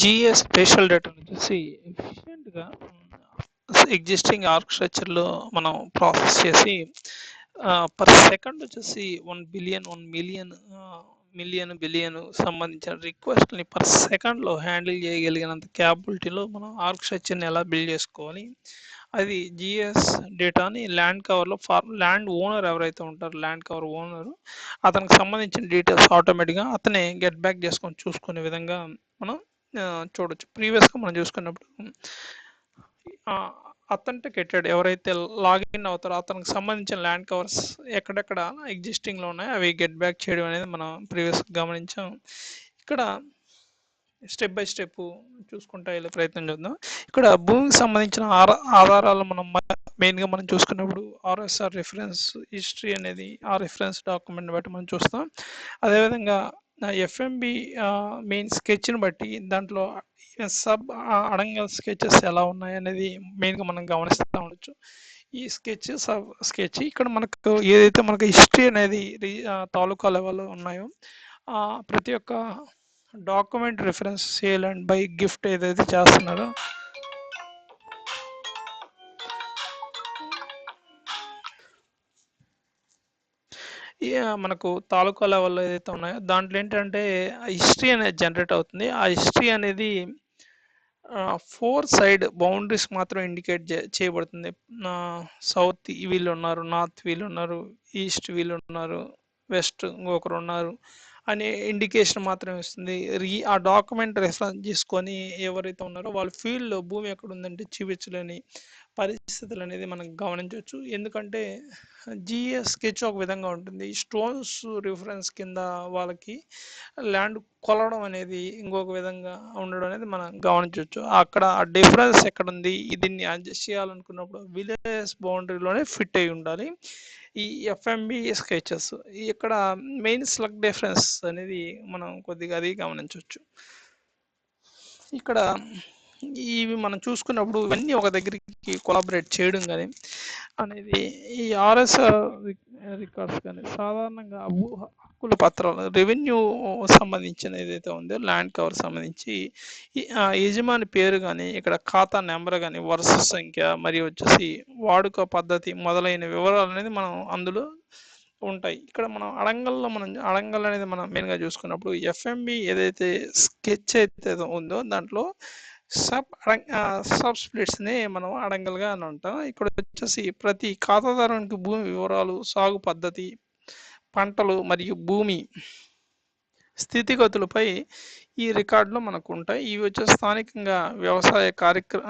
GS special data వచ్చేసి ఎఫిషియెంట్గా existing ఆర్కిటెక్చర్లో మనం ప్రాసెస్ చేసి పర్ సెకండ్ వచ్చేసి one billion one million million billion సంబంధించిన రిక్వెస్ట్ని పర్ సెకండ్లో హ్యాండిల్ చేయగలిగినంత క్యాపబిలిటీలో మనం ఆర్కిటెక్చర్ని ఎలా బిల్డ్ చేసుకోవాలి? అది జిఎస్ డేటాని ల్యాండ్ కవర్లో ఫార్ ల్యాండ్ ఓనర్ ఎవరైతే ఉంటారో ల్యాండ్ కవర్ ఓనర్ అతనికి సంబంధించిన డీటెయిల్స్ ఆటోమేటిక్గా అతనే గెట్ బ్యాక్ చేసుకొని చూసుకునే విధంగా మనం చూడొచ్చు. ప్రీవియస్గా మనం చూసుకున్నప్పుడు. అథెంటికేటెడ్ ఎవరైతే లాగిన్ అవుతారో అతనికి సంబంధించిన ల్యాండ్ కవర్స్ ఎక్కడెక్కడ ఎగ్జిస్టింగ్లో ఉన్నాయో అవి గెట్ బ్యాక్ చేయడం అనేది మనం ప్రీవియస్ గమనించాం. ఇక్కడ స్టెప్ బై స్టెప్ చూసుకుంటా వెళ్ళే ప్రయత్నం చేద్దాం. ఇక్కడ భూమికి సంబంధించిన ఆధారాలు మనం మెయిన్గా మనం చూసుకున్నప్పుడు ఆర్ఎస్ఆర్ రిఫరెన్స్ హిస్టరీ అనేది ఆ రిఫరెన్స్ డాక్యుమెంట్ బట్టి మనం చూస్తాం. అదేవిధంగా ఎఫ్ఎంబి మెయిన్ స్కెచ్ని బట్టి దాంట్లో సబ్ అడంగల్ స్కెచెస్ ఎలా ఉన్నాయి అనేది మెయిన్గా మనం గమనిస్తూ ఉండొచ్చు. ఈ స్కెచ్ సబ్ స్కెచ్ ఇక్కడ మనకు ఏదైతే మనకు హిస్టరీ అనేది తాలూకా లెవెల్లో ఉన్నాయో ప్రతి ఒక్క document reference sale and buy gift ఏదైతే చేస్తున్నారో మనకు తాలూకా లెవెల్లో ఏదైతే ఉన్నాయో దాంట్లో ఏంటంటే హిస్టరీ అనేది జనరేట్ అవుతుంది. ఆ హిస్టరీ అనేది ఫోర్ సైడ్ బౌండరీస్ మాత్రం ఇండికేట్ చేయబడుతుంది. సౌత్ వీళ్ళు ఉన్నారు నార్త్ వీళ్ళు ఉన్నారు ఈస్ట్ వీళ్ళు ఉన్నారు వెస్ట్ ఇంకొకరు ఉన్నారు. అనే ఇండికేషన్ మాత్రం ఇస్తుంది రీ ఆ డాక్యుమెంట్ రెస్పాన్స్ చేసుకొని ఎవరైతే ఉన్నారో వాళ్ళ ఫీల్డ్లో భూమి ఎక్కడ ఉందంటే చూపించలేని పరిస్థితులు అనేది మనం గమనించవచ్చు. ఎందుకంటే జిఎస్ స్కెచ్ ఒక విధంగా ఉంటుంది. స్టోన్స్ రిఫరెన్స్ కింద వాళ్ళకి ల్యాండ్ కొలవడం అనేది ఇంకొక విధంగా ఉండడం అనేది మనం గమనించవచ్చు. అక్కడ ఆ డిఫరెన్స్ ఎక్కడ ఉంది దీన్ని అడ్జస్ట్ చేయాలనుకున్నప్పుడు విలేజ్ బౌండరీలోనే ఫిట్ అయి ఉండాలి. ఈ ఎఫ్ఎంబి స్కెచెస్ ఇక్కడ మెయిన్ స్లగ్ డిఫరెన్స్ అనేది మనం కొద్దిగా అది గమనించవచ్చు. ఇక్కడ ఇవి మనం చూసుకున్నప్పుడు ఇవన్నీ ఒక దగ్గరికి కొలాబరేట్ చేయడం కానీ అనేది ఈ ఆర్ఎస్ రికార్డ్స్ కానీ సాధారణంగా హక్కుల పత్రాలు రెవెన్యూ సంబంధించిన ఏదైతే ఉందో ల్యాండ్ కవర్ సంబంధించి యజమాని పేరు కానీ ఇక్కడ ఖాతా నెంబర్ కానీ వరుస సంఖ్య మరియు వచ్చేసి వాడుక పద్ధతి మొదలైన వివరాలు అనేది మనం అందులో ఉంటాయి. ఇక్కడ మనం అడంగల్లో మనం అడంగల్ అనేది మనం మెయిన్గా చూసుకున్నప్పుడు ఎఫ్ఎంబి ఏదైతే స్కెచ్ అయితే ఉందో దాంట్లో సబ్ సబ్ స్ప్లిట్స్ని మనం అడంగల్గా అని అంటాం. ఇక్కడ వచ్చేసి ప్రతి ఖాతాదారునికి భూమి వివరాలు సాగు పద్ధతి పంటలు మరియు భూమి స్థితిగతులపై ఈ రికార్డులు మనకు ఉంటాయి ఇవి వచ్చే స్థానికంగా వ్యవసాయ కార్యక్ర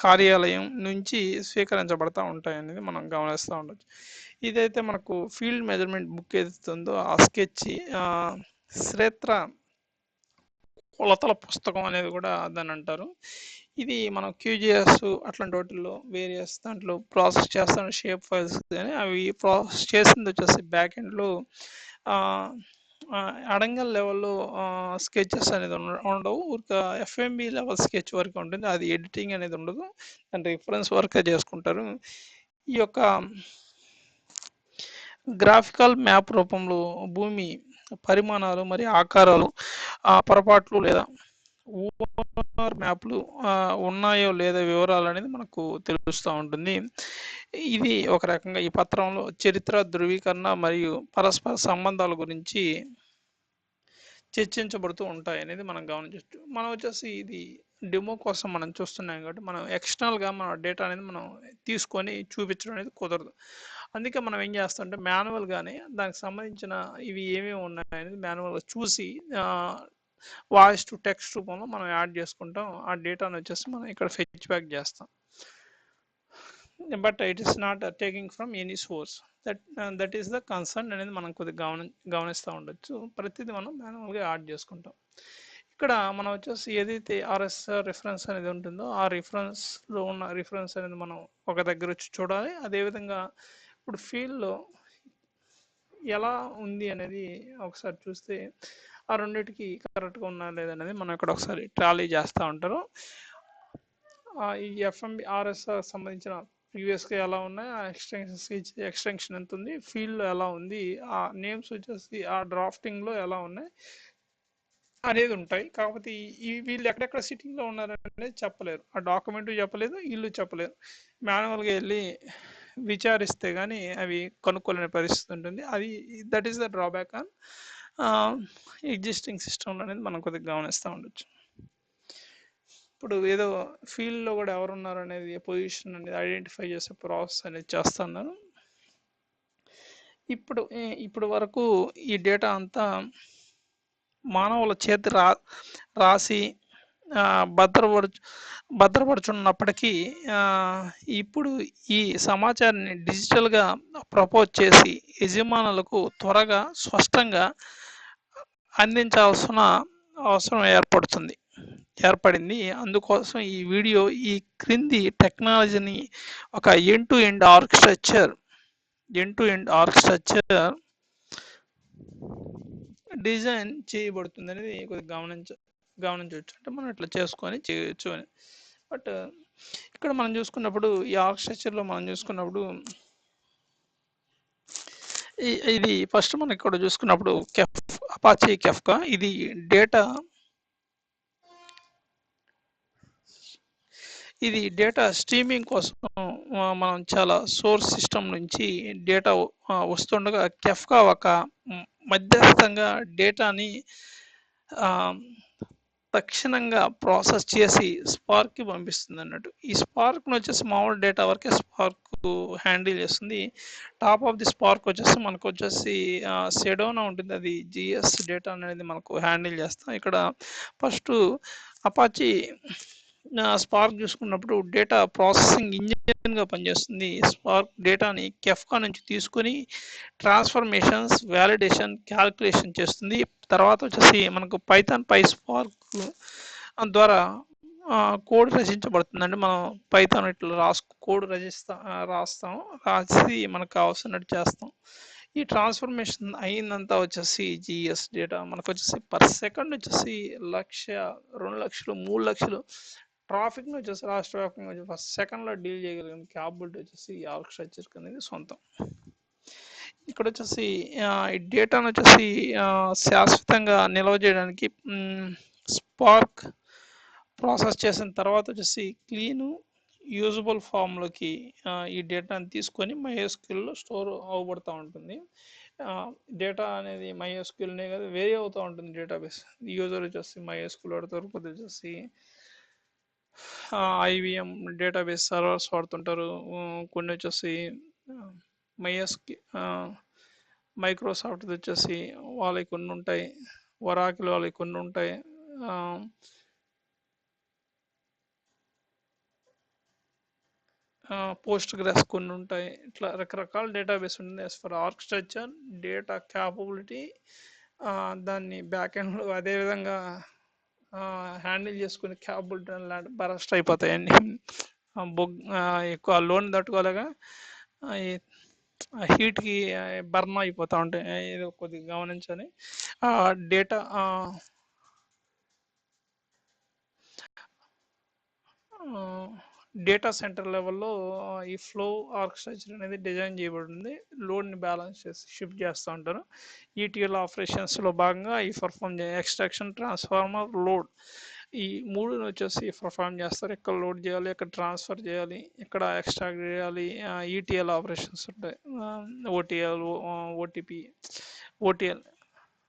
కార్యాలయం నుంచి స్వీకరించబడతా ఉంటాయి అనేది మనం గమనిస్తూ ఉండొచ్చు. ఇదైతే మనకు ఫీల్డ్ మెజర్మెంట్ బుక్ ఏదైతే ఉందో ఆ స్కెచ్ శ్రేత్ర కొలతల పుస్తకం అనేది కూడా దాన్ని అంటారు. ఇది మనం క్యూజిఎస్ అట్లాంటి వాటిల్లో వేరియస్ దాంట్లో ప్రాసెస్ చేస్తాను షేప్ ఫైల్స్ కానీ అవి ప్రాసెస్ చేసింది వచ్చేసి బ్యాక్ ఎండ్లో అడంగల్ లెవెల్లో స్కెచెస్ అనేది ఉండవు. ఊరిక ఎఫ్ఎంబి లెవెల్ స్కెచ్ వరకు ఉంటుంది. అది ఎడిటింగ్ అనేది ఉండదు. దాని రిఫరెన్స్ వర్క్ చేసుకుంటారు. ఈ యొక్క గ్రాఫికల్ మ్యాప్ రూపంలో భూమి పరిమాణాలు మరియు ఆకారాలు పొరపాట్లు లేదా ఓఆర్ మ్యాప్లు ఉన్నాయో లేదా వివరాలు అనేది మనకు తెలుస్తూ ఉంటుంది. ఇది ఒక రకంగా ఈ పత్రంలో చరిత్ర ధృవీకరణ మరియు పరస్పర సంబంధాల గురించి చర్చించబడుతూ ఉంటాయి అనేది మనం గమనించవచ్చు. మనం వచ్చేసి ఇది డెమో కోసం మనం చూస్తున్నాం కాబట్టి మనం ఎక్స్టర్నల్గా మన డేటా అనేది మనం తీసుకొని చూపించడం అనేది కుదరదు. అందుకే మనం ఏం చేస్తామంటే మాన్యువల్గానే దానికి సంబంధించిన ఇవి ఏమేమి ఉన్నాయనేది మాన్యువల్గా చూసి వాయిస్ టు టెక్స్ట్ రూపంలో మనం యాడ్ చేసుకుంటాం. ఆ డేటాను వచ్చేసి మనం ఇక్కడ ఫెచ్ బ్యాక్ చేస్తాం. But it is not taking from any source. That that is the concern అనేది మనం కొద్దిగా గమని గమనిస్తూ ఉండొచ్చు. ప్రతిదీ మనం మాన్యువల్గా యాడ్ చేసుకుంటాం. ఇక్కడ మనం వచ్చేసి ఏదైతే ఆర్ఎస్ రిఫరెన్స్ అనేది ఉంటుందో ఆ రిఫరెన్స్లో ఉన్న రిఫరెన్స్ అనేది మనం ఒక దగ్గర వచ్చి చూడాలి. అదేవిధంగా ఇప్పుడు ఫీల్డ్లో ఎలా ఉంది అనేది ఒకసారి చూస్తే ఆ రెండింటికి కరెక్ట్గా ఉన్నా లేదనేది మనం ఇక్కడ ఒకసారి ట్రాలీ చేస్తూ ఉంటారు. ఈ ఎఫ్ఎంబి ఆర్ఎస్ఆర్ సంబంధించిన ప్రీవియస్గా ఎలా ఉన్నాయి? ఆ ఎక్స్టెన్షన్ ఎక్స్టెన్షన్ ఎంత ఉంది? ఫీల్డ్లో ఎలా ఉంది? ఆ నేమ్స్ వచ్చేసి ఆ డ్రాఫ్టింగ్లో ఎలా ఉన్నాయి? అనేది ఉంటాయి. కాకపోతే ఈ ఈ వీళ్ళు ఎక్కడెక్కడ సిట్టింగ్లో ఉన్నారనేది చెప్పలేరు. ఆ డాక్యుమెంట్ చెప్పలేదు వీళ్ళు చెప్పలేరు మాన్యువల్గా వెళ్ళి విచారిస్తే కానీ అవి కనుక్కోలేని పరిస్థితి ఉంటుంది. అది that is the drawback on existing system అనేది మనం కొద్దిగా గమనిస్తూ ఉండొచ్చు. ఇప్పుడు ఏదో ఫీల్డ్లో కూడా ఎవరు ఉన్నారు అనేది పొజిషన్ అనేది ఐడెంటిఫై చేసే ప్రాసెస్ అనేది చేస్తున్నారు. ఇప్పుడు ఇప్పుడు వరకు ఈ డేటా అంతా మానవుల చేతి రా రాసి భద్రపరచు భద్రపరుచున్నప్పటికీ ఇప్పుడు ఈ సమాచారాన్ని డిజిటల్గా ప్రపోజ్ చేసి యజమానులకు త్వరగా స్పష్టంగా అందించాల్సిన అవసరం ఏర్పడుతుంది ఏర్పడింది. అందుకోసం ఈ వీడియో ఈ క్రింది టెక్నాలజీని ఒక end to end architecture end to end architecture design చేయబడుతుంది అనేది కొద్దిగా గమనించ గమనించవచ్చు. అంటే మనం ఇట్లా చేసుకొని చేయొచ్చు అని. బట్ ఇక్కడ మనం చూసుకున్నప్పుడు ఈ ఆర్కిటెక్చర్లో మనం చూసుకున్నప్పుడు ఈ- ఇది ఫస్ట్ మనం ఇక్కడ చూసుకున్నప్పుడు కెఫ్ అపాచీ కెఫ్కా ఇది డేటా ఇది డేటా స్ట్రీమింగ్ కోసం మనం చాలా సోర్స్ సిస్టమ్ నుంచి డేటా వస్తుండగా కెఫ్కా ఒక మధ్యస్థంగా డేటాని తక్షణంగా ప్రాసెస్ చేసి స్పార్క్కి పంపిస్తుంది అన్నట్టు ఈ స్పార్క్ను వచ్చేసి మామూలు డేటా వరకే స్పార్క్ హ్యాండిల్ చేస్తుంది. టాప్ ఆఫ్ ది స్పార్క్ వచ్చేసి మనకు వచ్చేసి సెడోనా ఉంటుంది. అది జిఎస్ డేటా అనేది మనకు హ్యాండిల్ చేస్తాం. ఇక్కడ ఫస్ట్ అపాచి స్పార్క్ చూసుకున్నప్పుడు డేటా ప్రాసెసింగ్ ఇంజిన్గా పనిచేస్తుంది. స్పార్క్ డేటాని కెఫ్కా నుంచి తీసుకొని ట్రాన్స్ఫర్మేషన్స్ వ్యాలిడేషన్ క్యాల్కులేషన్ చేస్తుంది. తర్వాత వచ్చేసి మనకు పైథాన్ పై స్పార్క్ ద్వారా కోడ్ రచించబడుతుందండి. మనం పైథాన్ ఇట్లా రాసు కోడ్ రచిస్తా రాస్తాం. రాసి మనకు కావాల్సినట్టు చేస్తాం. ఈ ట్రాన్స్ఫర్మేషన్ అయిందంతా వచ్చేసి జిఎస్ డేటా. మనకు వచ్చేసి పర్ సెకండ్ వచ్చేసి లక్ష రెండు లక్షలు మూడు లక్షలు. ట్రాఫిక్ని వచ్చేసి రాష్ట్ర వ్యాప్తంగా వచ్చి ఫస్ట్ సెకండ్లో డీల్ చేయగలిగిన క్యాబిలిటీ వచ్చేసి ఈ ఆర్కిటెక్చర్ అనేది సొంతం. ఇక్కడ వచ్చేసి ఈ డేటాను వచ్చేసి శాశ్వతంగా నిల్వ చేయడానికి స్పార్క్ ప్రాసెస్ చేసిన తర్వాత వచ్చేసి క్లీను యూజబుల్ ఫామ్లోకి ఈ డేటాని తీసుకొని మైఎస్క్యూల్లో స్టోర్ అవ్వబడుతూ ఉంటుంది. డేటా అనేది మైఎస్క్యూల్నే కదా వేరే అవుతూ ఉంటుంది డేటాబేస్. యూజర్ వచ్చేసి మైఎస్క్యూల్ వాడతారు కొద్ది వచ్చేసి ఐవిఎం డేటాబేస్ సర్వర్స్ వాడుతుంటారు. కొన్ని వచ్చేసి మైఎస్కి మైక్రోసాఫ్ట్ వచ్చేసి వాళ్ళకి కొన్ని ఉంటాయి వరాకిల్ వాళ్ళకి కొన్ని ఉంటాయి. పోస్ట్ గ్రెస్ కొన్ని ఉంటాయి. ఇట్లా రకరకాల డేటాబేస్ ఉంటుంది. As per architecture data capability దాన్ని బ్యాక్ ఎండ్లో అదేవిధంగా హ్యాండిల్ చేసుకునే క్యాపబిలిటీ లాంటి బరస్ట్ అయిపోతాయండి. బొగ్ ఎక్కువ లోన్ తట్టుకోలేక ఆ, హీట్కి బర్న్ అయిపోతూ ఉంటాయి. ఇది కొద్దిగా గమనించాలి డేటా డేటా సెంటర్ లెవెల్లో ఈ ఫ్లో ఆర్కిటెక్చర్ అనేది డిజైన్ చేయబడింది. లోడ్ని బ్యాలెన్స్ చేసి షిఫ్ట్ చేస్తూ ఉంటారు. ఈటీఎల్ ఆపరేషన్స్లో భాగంగా ఈ పర్ఫామ్ ఎక్స్ట్రాక్షన్ ట్రాన్స్ఫార్మర్ లోడ్ ఈ మూడు వచ్చేసి పర్ఫామ్ చేస్తారు. ఎక్కడ లోడ్ చేయాలి ఎక్కడ ట్రాన్స్ఫర్ చేయాలి ఎక్కడ ఎక్స్ట్రాక్ట్ చేయాలి ఈటీఎల్ ఆపరేషన్స్ ఉంటాయి. OTL OTP OTL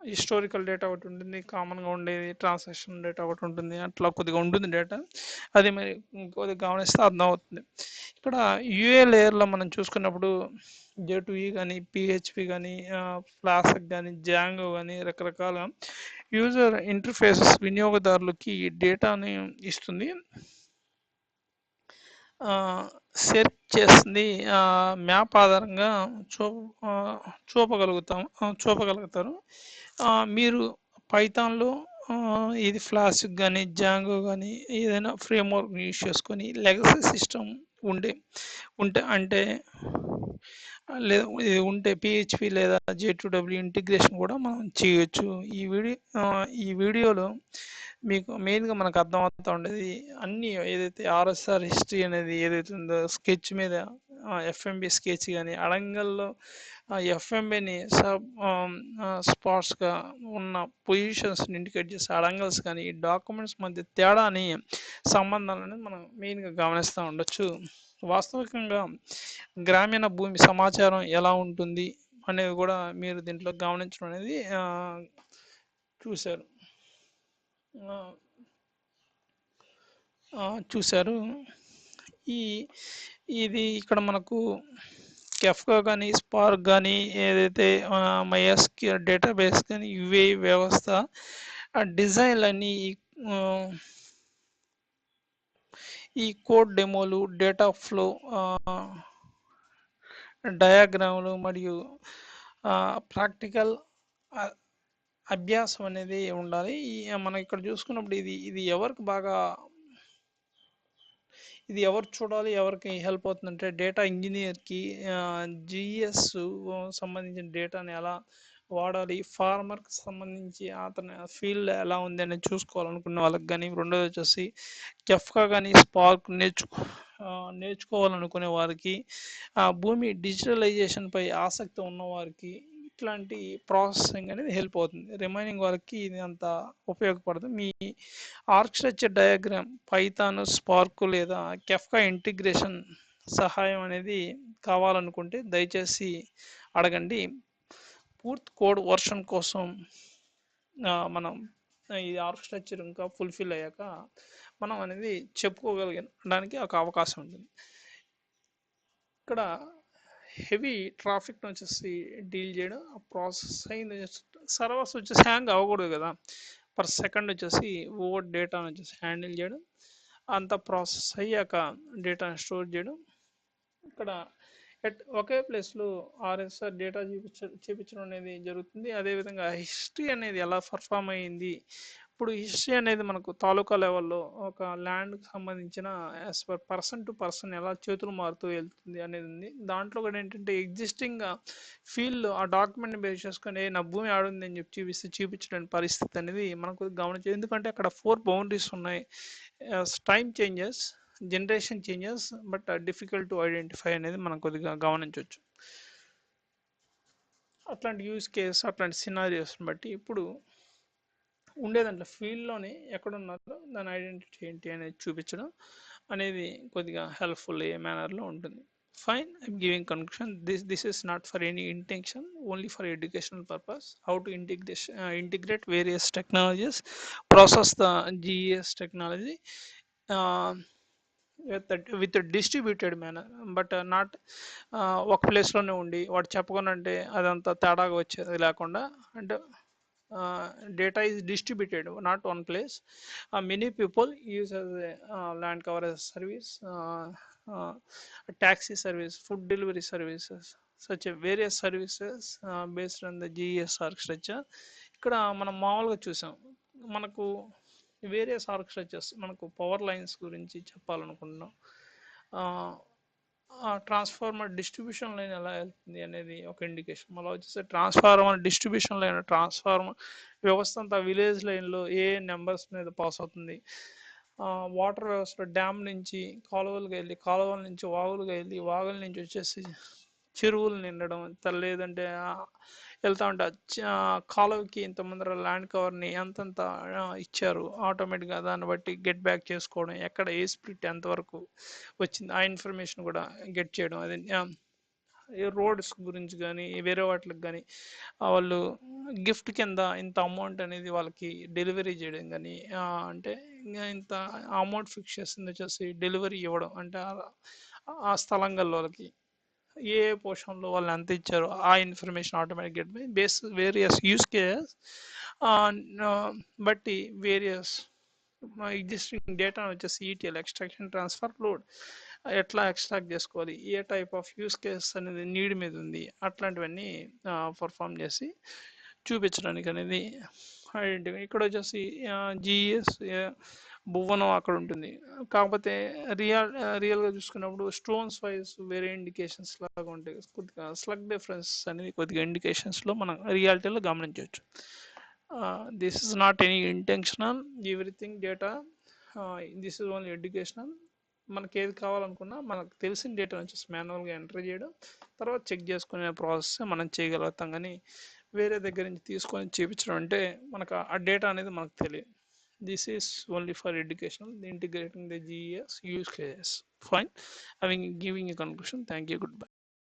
historical data ఒకటి ఉంటుంది కామన్గా ఉండేది ట్రాన్సాక్షన్ డేటా ఒకటి ఉంటుంది అట్లా కొద్దిగా ఉంటుంది డేటా. అది మరి కొద్దిగా గమనిస్తే అర్థం అవుతుంది. ఇక్కడ యూఏ లేయర్లో మనం చూసుకున్నప్పుడు జే కానీ పిహెచ్పి కానీ ఫ్లాస్క్ కానీ జాంగో కానీ రకరకాల యూజర్ ఇంటర్ఫేసెస్ వినియోగదారులకి డేటాని ఇస్తుంది. సెర్చ్ చేస్తుంది మ్యాప్ ఆధారంగా చూ చూపగలుగుతాం చూపగలుగుతారు. మీరు పైథాన్లో ఇది ఫ్లాస్క్ కానీ జాంగో కానీ ఏదైనా ఫ్రేమ్వర్క్ యూస్ చేసుకొని లెగసీ సిస్టమ్ ఉండే ఉంటే అంటే లేదా ఉంటే పిహెచ్పి లేదా జేటూడబ్ల్యూ ఇంటిగ్రేషన్ కూడా మనం చేయొచ్చు. ఈ వీడియో ఈ వీడియోలో మీకు మెయిన్గా మనకు అర్థమవుతూ ఉండేది అన్ని ఏదైతే ఆర్ఎస్ఆర్ హిస్టరీ అనేది ఏదైతే ఉందో స్కెచ్ మీద ఎఫ్ఎంబి స్కెచ్ కానీ అడంగల్లో ఎఫ్ఎంబిని సబ్ స్పాట్స్గా ఉన్న పొజిషన్స్ని ఇండికేట్ చేసే అడంగల్స్ కానీ ఈ డాక్యుమెంట్స్ మధ్య తేడాని సంబంధాలను మనం మెయిన్గా గమనిస్తూ ఉండొచ్చు. వాస్తవికంగా గ్రామీణ భూమి సమాచారం ఎలా ఉంటుంది అనేది కూడా మీరు దీంట్లో గమనించడం అనేది చూశారు. చూశారు. ఈ ఇది ఇక్కడ మనకు కెఫ్కా కానీ స్పార్క్ కానీ ఏదైతే మైఎస్కి డేటాబేస్ కానీ ఇవే వ్యవస్థ డిజైన్లన్నీ ఈ కోడ్ డెమోలు డేటా ఫ్లో డయాగ్రాములు మరియు ప్రాక్టికల్ అభ్యాసం అనేది ఉండాలి. మనం ఇక్కడ చూసుకున్నప్పుడు ఇది ఇది ఎవరికి బాగా ఇది ఎవరు చూడాలి ఎవరికి హెల్ప్ అవుతుందంటే డేటా ఇంజనీర్కి జిఎస్ సంబంధించిన డేటాని ఎలా వాడాలి ఫార్మర్కి సంబంధించి అతని ఫీల్డ్ ఎలా ఉంది అనేది చూసుకోవాలనుకున్న వాళ్ళకి కానీ రెండోది వచ్చేసి కెఫ్కా కానీ స్పార్క్ నేర్చుకో నేర్చుకోవాలనుకునే వారికి ఆ భూమి డిజిటలైజేషన్పై ఆసక్తి ఉన్నవారికి ఇట్లాంటి ప్రాసెసింగ్ అనేది హెల్ప్ అవుతుంది. రిమైనింగ్ వాళ్ళకి ఇది అంత ఉపయోగపడదు. మీ ఆర్కిటెక్చర్ డయాగ్రామ్ పైథాన్ స్పార్క్ లేదా కెఫ్కా ఇంటిగ్రేషన్ సహాయం అనేది కావాలనుకుంటే దయచేసి అడగండి. పూర్తి కోడ్ వర్షన్ కోసం మనం ఈ ఆర్కిటెక్చర్ ఇంకా ఫుల్ఫిల్ అయ్యాక మనం అనేది చెప్పుకోగలిగడానికి ఒక అవకాశం ఉంటుంది. ఇక్కడ హెవీ ట్రాఫిక్ వచ్చేసి డీల్ చేయడం ఆ ప్రాసెస్ అయింది. సర్వర్స్ వచ్చేసి హ్యాంగ్ అవ్వకూడదు కదా. పర్ సెకండ్ వచ్చేసి ఓవర్ డేటాను వచ్చేసి హ్యాండిల్ చేయడం అంత ప్రాసెస్ అయ్యాక డేటాను స్టోర్ చేయడం. ఇక్కడ ఎట్ ఒకే ప్లేస్లో ఆర్ఎస్ఆర్ డేటా చూపించ చూపించడం అనేది జరుగుతుంది. అదేవిధంగా హిస్టరీ అనేది ఎలా పర్ఫామ్ అయ్యింది ఇప్పుడు హిస్టరీ అనేది మనకు తాలూకా లెవెల్లో ఒక ల్యాండ్కి సంబంధించిన as per person to person ఎలా చేతులు మారుతూ వెళ్తుంది అనేది ఉంది. దాంట్లో కూడా ఏంటంటే ఎగ్జిస్టింగ్ ఫీల్డ్ ఆ డాక్యుమెంట్ బేస్ చేసుకొని "ఏ, నా భూమి ఆడుంది అని చెప్పి చూపిస్తే చూపించడానికి పరిస్థితి అనేది మనకు గమనించే ఎందుకంటే అక్కడ ఫోర్ బౌండరీస్ ఉన్నాయి. Time changes generation changes but difficult to identify అనేది మనం కొద్దిగా గమనించవచ్చు. అట్లాంటి యూస్ కేస్ అట్లాంటి సినారియోస్ని బట్టి ఇప్పుడు ఉండేదంటే ఫీల్డ్లోనే ఎక్కడున్నారో దాని ఐడెంటిటీ ఏంటి అనేది చూపించడం అనేది కొద్దిగా హెల్ప్ఫుల్ ఏ మేనర్లో ఉంటుంది. Fine I'm giving conclusion. This this is not for any intention only for educational purpose. How to integration integrate various technologies process the GS technology with with distributed manner. But not ఒక ప్లేస్లోనే ఉండి వాడు చెప్పకుండా అంటే అదంతా తేడాగా వచ్చేది లేకుండా అంటే data is distributed not one place uh, many people use as a uh, land coverage service uh, uh, taxi service food delivery services such a various services uh, based on the GES architecture ఇక్కడ మనం మామూలుగా చూసాం మనకు various architectures మనకు power lines గురించి చెప్పాలనుకుంటున్నాం transformer distribution line ఎలా వెళ్తుంది అనేది ఒక ఇండికేషన్ మళ్ళీ వచ్చేసి ట్రాన్స్ఫార్మర్ డిస్ట్రిబ్యూషన్ లైన్ ట్రాన్స్ఫార్మర్ వ్యవస్థ అంతా విలేజ్ లైన్లో ఏ నెంబర్స్ మీద పాస్ అవుతుంది? వాటర్ వ్యవస్థ డ్యామ్ నుంచి కాలువలుగా వెళ్ళి కాలువల నుంచి వాగులుగా వెళ్ళి వాగుల నుంచి వచ్చేసి చెరువులు నిండడం లేదంటే వెళ్తా ఉంటారు కాలువకి ఇంత ముందర ల్యాండ్ కవర్ని ఎంతంత ఇచ్చారు? ఆటోమేటిక్గా దాన్ని బట్టి గెట్ బ్యాక్ చేసుకోవడం ఎక్కడ ఏ స్ప్లిట్ ఎంతవరకు వచ్చింది? ఆ ఇన్ఫర్మేషన్ కూడా గెట్ చేయడం అది రోడ్స్ గురించి కానీ వేరే వాటికి కానీ వాళ్ళు గిఫ్ట్ కింద ఇంత అమౌంట్ అనేది వాళ్ళకి డెలివరీ చేయడం కానీ అంటే ఇంకా ఇంత అమౌంట్ ఫిక్స్ చేసింది వచ్చేసి డెలివరీ ఇవ్వడం అంటే ఆ- ఆ వాళ్ళకి ఏ పోర్షన్లో వాళ్ళు ఎంత ఇచ్చారో ఆ information automatic get by base various use case బట్టి వేరియస్ ఎగ్జిస్టింగ్ డేటా వచ్చేసి ఈటీఎల్ ఎక్స్ట్రాక్షన్ ట్రాన్స్ఫర్ లోడ్ ఎట్లా ఎక్స్ట్రాక్ట్ చేసుకోవాలి? ఏ టైప్ ఆఫ్ యూస్ కేస్ అనేది నీడ్ మీద ఉంది? అట్లాంటివన్నీ పర్ఫామ్ చేసి చూపించడానికి అనేది. ఐడెంటిఫై ఇక్కడ వచ్చేసి జిఎస్ భువనం అక్కడ ఉంటుంది కాకపోతే రియల్ రియల్గా చూసుకున్నప్పుడు స్టోన్స్ వైజ్ వేరే ఇండికేషన్స్ లాగా ఉంటాయి. కొద్దిగా స్లగ్ డిఫరెన్స్ అనేది కొద్దిగా ఇండికేషన్స్లో మనం రియాలిటీలో గమనించవచ్చు. This is not any intentional. Everything data this is only educational. మనకి ఏది కావాలనుకున్నా మనకు తెలిసిన డేటా నుంచి మాన్యువల్గా ఎంటర్ చేయడం తర్వాత చెక్ చేసుకునే ప్రాసెస్ మనం చేయగలుగుతాం. కానీ వేరే దగ్గర నుంచి తీసుకొని చూపించడం అంటే మనకు ఆ డేటా అనేది మనకు తెలియదు. this is only for educational integrating the ges use case. fine. I mean giving a conclusion. Thank you. Goodbye.